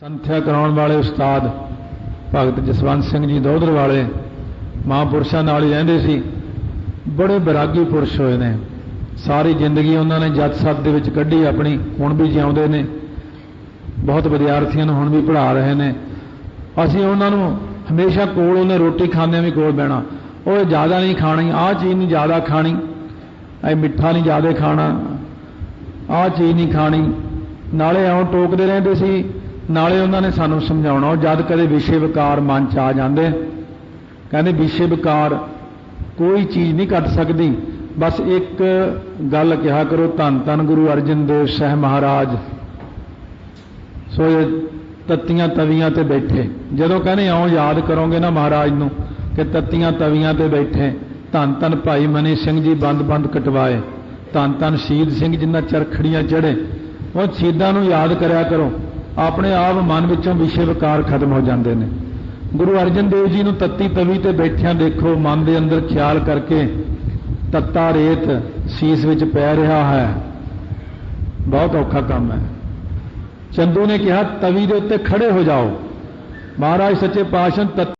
ਸੰਥਿਆ ਕਰਾਉਣ ਵਾਲੇ ਉਸਤਾਦ ਭਗਤ ਜਸਵੰਤ ਸਿੰਘ ਜੀ ਦੋਧਰ ਵਾਲੇ ਮਹਾਂਪੁਰਸ਼ਾਂ ਨਾਲ ਹੀ ਰਹਿੰਦੇ ਸੀ। ਬੜੇ ਬਰਾਗੀ ਪੁਰਸ਼ ਹੋਏ ਨੇ। ਸਾਰੀ ਜ਼ਿੰਦਗੀ ਉਹਨਾਂ ਨੇ ਜੱਟ ਸੱਤ ਦੇ ਵਿੱਚ ਕੱਢੀ ਆਪਣੀ। ਹੁਣ ਵੀ ਜਿਉਂਦੇ ਨੇ। ਬਹੁਤ ਵਿਦਿਆਰਥੀਆਂ ਨੂੰ ਹੁਣ ਵੀ ਪੜ੍ਹਾ ਰਹੇ ਨੇ। ਅਸੀਂ ਉਹਨਾਂ ਨੂੰ ਹਮੇਸ਼ਾ ਕੋਲ ਉਹਨੇ ਰੋਟੀ ਖਾਂਦੇ ਵੀ ਕੋਲ ਬਹਿਣਾ। ਉਹ ਜ਼ਿਆਦਾ ਨਹੀਂ ਖਾਣੀ, ਆਹ ਚੀਜ਼ ਨਹੀਂ ਜ਼ਿਆਦਾ ਖਾਣੀ। ਇਹ ਮਿੱਠਾ ਨਹੀਂ ਜ਼ਿਆਦਾ ਖਾਣਾ। ਆਹ ਚੀਜ਼ ਨਹੀਂ ਖਾਣੀ। ਨਾਲੇ ਐਉਂ ਟੋਕਦੇ ਰਹਿੰਦੇ ਸੀ ਨਾਲੇ ਉਹਨਾਂ ਨੇ ਸਾਨੂੰ ਸਮਝਾਉਣਾ, ਉਹ ਜਦ ਕਦੇ ਵਿਸ਼ੇ ਵਿਕਾਰ ਮਨ ਚ ਆ ਜਾਂਦੇ, ਕਹਿੰਦੇ ਵਿਸ਼ੇ ਵਿਕਾਰ ਕੋਈ ਚੀਜ਼ ਨਹੀਂ ਕੱਟ ਸਕਦੀ। ਬਸ ਇੱਕ ਗੱਲ ਕਿਹਾ ਕਰੋ, ਧੰਨ ਧੰਨ ਗੁਰੂ ਅਰਜਨ ਦੇਵ ਸਾਹਿਬ ਮਹਾਰਾਜ। ਸੋ ਇਹ ਤੱਤੀਆਂ ਤਵੀਆਂ ਤੇ ਬੈਠੇ। ਜਦੋਂ ਕਹਿੰਦੇ ਆਓ ਯਾਦ ਕਰੋਗੇ ਨਾ ਮਹਾਰਾਜ ਨੂੰ ਕਿ ਤੱਤੀਆਂ ਤਵੀਆਂ ਤੇ ਬੈਠੇ, ਧੰਨ ਧੰਨ ਭਾਈ ਮਨੀ ਸਿੰਘ ਜੀ ਬੰਦ ਬੰਦ ਕਟਵਾਏ। ਧੰਨ ਧੰਨ ਸ਼ਹੀਦ ਸਿੰਘ ਜਿੰਨਾ ਚਰਖੜੀਆਂ ਚੜੇ ਉਹ ਸ਼ਹੀਦਾਂ ਨੂੰ ਯਾਦ ਕਰਿਆ ਕਰੋ। ਆਪਣੇ ਆਪ ਮਨ ਵਿੱਚੋਂ ਵਿਸ਼ੇ ਵਿਕਾਰ ਖਤਮ ਹੋ ਜਾਂਦੇ ਨੇ। ਗੁਰੂ ਅਰਜਨ ਦੇਵ ਜੀ ਨੂੰ ਤੱਤੀ ਤਵੀ ਤੇ ਬੈਠਿਆਂ ਦੇਖੋ, ਮਨ ਦੇ ਅੰਦਰ ਖਿਆਲ ਕਰਕੇ ਤੱਤਾ ਰੇਤ ਸੀਸ ਵਿੱਚ ਪੈ ਰਿਹਾ ਹੈ। ਬਹੁਤ ਔਖਾ ਕੰਮ ਹੈ। ਚੰਦੂ ਨੇ ਕਿਹਾ, ਤਵੀ ਦੇ ਉੱਤੇ ਖੜੇ ਹੋ ਜਾਓ। ਮਹਾਰਾਜ ਸੱਚੇ ਪਾਤਸ਼ਾਹ ਤਤ